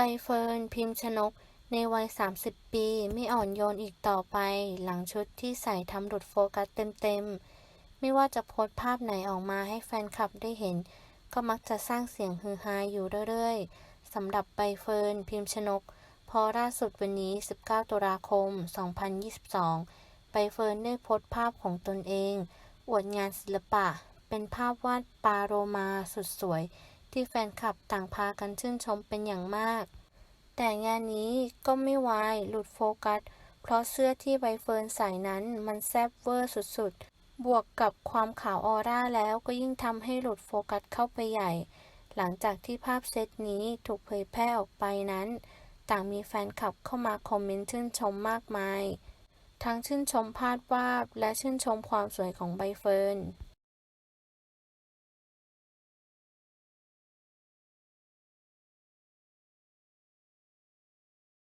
ใบเฟิร์นพิมชนก ในวัย 30 ปี ไม่อ่อนโยนอีกต่อไป หลังชุดที่ใส่ทำหลุดโฟกัสเต็มๆ ไม่ว่าจะโพสต์ภาพไหนออกมาให้แฟนคลับได้เห็น ก็มักจะสร้างเสียงฮือฮาอยู่เรื่อยๆสำหรับใบเฟิร์นพิมชนก พอล่าสุดวันนี้ 19 ตุลาคม 2022 ใบเฟิร์นได้โพสต์ภาพของตนเอง อวดงานศิลปะ เป็นภาพวาดปลาโรมาสุดสวย ที่แฟนคลับต่างพากันชื่นชมเป็นอย่างมาก แต่งานนี้ก็ไม่วายหลุดโฟกัส เพราะเสื้อที่ใบเฟิร์นใส่นั้นมันแซบเวอร์สุดๆ บวกกับความขาวออร่าแล้วก็ยิ่งทำให้หลุดโฟกัสเข้าไปใหญ่ หลังจากที่ภาพเซตนี้ถูกเผยแพร่ออกไปนั้น ต่างมีแฟนคลับเข้ามาคอมเมนต์ชื่นชมมากมาย ทั้งชื่นชมภาพวาดและชื่นชมความสวยของใบเฟิร์น